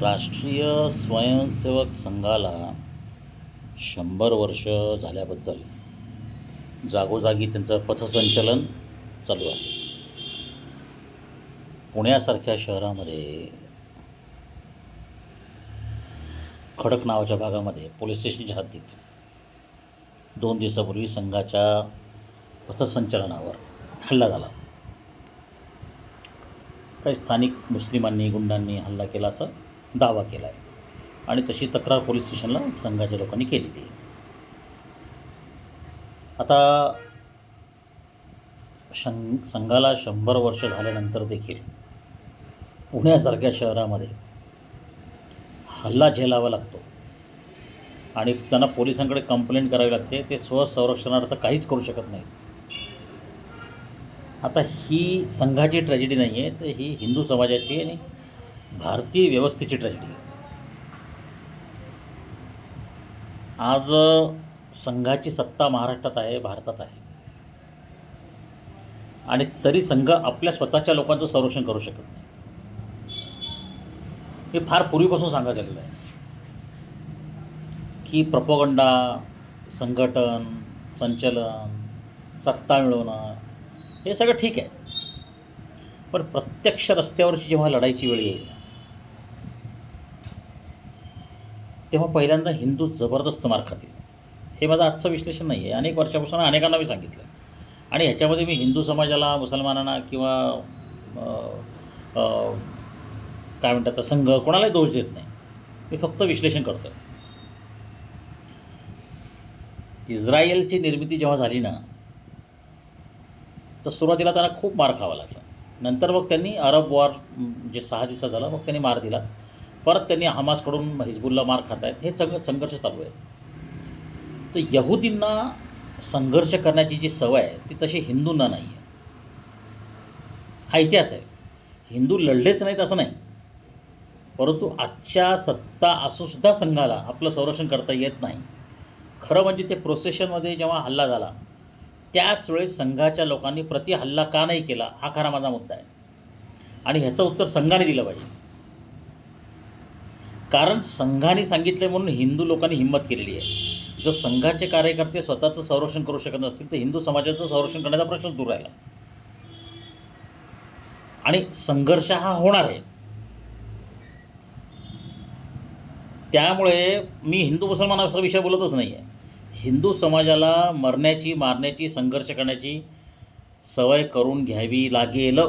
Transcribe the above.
राष्ट्रीय स्वयंसेवक संघाला शंभर वर्ष झाल्याबद्दल जागोजागी त्यांचं पथसंचलन चालू आहे. पुण्यासारख्या शहरामध्ये खडक नावाच्या भागामध्ये पोलीस स्टेशनच्या हद्दीत दोन दिवसापूर्वी संघाच्या पथसंचलनावर हल्ला झाला. काही स्थानिक मुस्लिमांनी गुंडांनी हल्ला केला असं दावा केला आहे आणि तशी तक्रार पोलीस स्टेशनला संघाच्या लोकांनी केलेली आहे. आता शं संघाला शंभर वर्ष झाल्यानंतर देखील पुण्यासारख्या शहरामध्ये हल्ला झेलावा लागतो. आणि त्यांना पोलिसांकडे कंप्लेंट करावी लागते. ते स्वसंरक्षणार्थ काहीच करू शकत नाही आता ही संघाची ट्रॅजेडी नाही आहे तर ही हिंदू समाजाची आणि भारतीय व्यवस्थेची ट्रॅजेडी आज संघाची सत्ता महाराष्ट्रात आहे भारतात आहे. आणि तरी संघ आपल्या स्वतःच्या लोकांचं संरक्षण करू शकत नाही. हे फार पूर्वीपासून सांगत आलेलं आहे. की प्रपोगंडा संघटन संचलन सत्ता मिळवणं हे सगळं ठीक आहे. पण प्रत्यक्ष रस्त्यावरची जेव्हा लढाईची वेळ येईल तेव्हा पहिल्यांदा हिंदू जबरदस्त मार खातील. हे माझं आजचं विश्लेषण नाही आहे अनेक वर्षापासून अनेकांना मी सांगितलं आणि ह्याच्यामध्ये मी हिंदू समाजाला मुसलमानांना किंवा काय म्हणतात तर संघ कोणालाही दोष देत नाही. मी फक्त विश्लेषण करतो इस्रायलची निर्मिती जेव्हा झाली ना तर सुरुवातीला त्यांना खूप मार खावा लागला. नंतर मग त्यांनी अरब वॉर जे सहा दिवसात झाला मग त्यांनी मार दिला. परत त्यांनी हमासकडून हिजबुलला मार खात आहेत हे सगळं संघर्ष चालू आहे. तर यहुदींना संघर्ष करण्याची जी सवय आहे ती तशी हिंदूंना नाही आहे. हा इतिहास आहे. हिंदू लढलेच नाहीत असं नाही. परंतु आजच्या सत्ता असूनसुद्धा संघाला आपलं संरक्षण करता येत नाही. खरं म्हणजे ते प्रोसेशनमध्ये जेव्हा हल्ला झाला त्याच वेळेस संघाच्या लोकांनी प्रति हल्ला का नाही केला हा खरा माझा मुद्दा आहे. आणि ह्याचं उत्तर संघाने दिलं पाहिजे. कारण संघाने सांगितलं म्हणून हिंदू लोकांनी हिंमत केलेली आहे. जर संघाचे कार्यकर्ते स्वतःचं संरक्षण करू शकत नसतील तर हिंदू समाजाचं संरक्षण करण्याचा प्रश्न दूर राहिला. आणि संघर्ष हा होणार आहे. त्यामुळे मी हिंदू मुसलमान असा विषय बोलतच नाही आहे हिंदू समाजाला मरण्याची मारण्याची संघर्ष करण्याची सवय करून घ्यावी लागेल.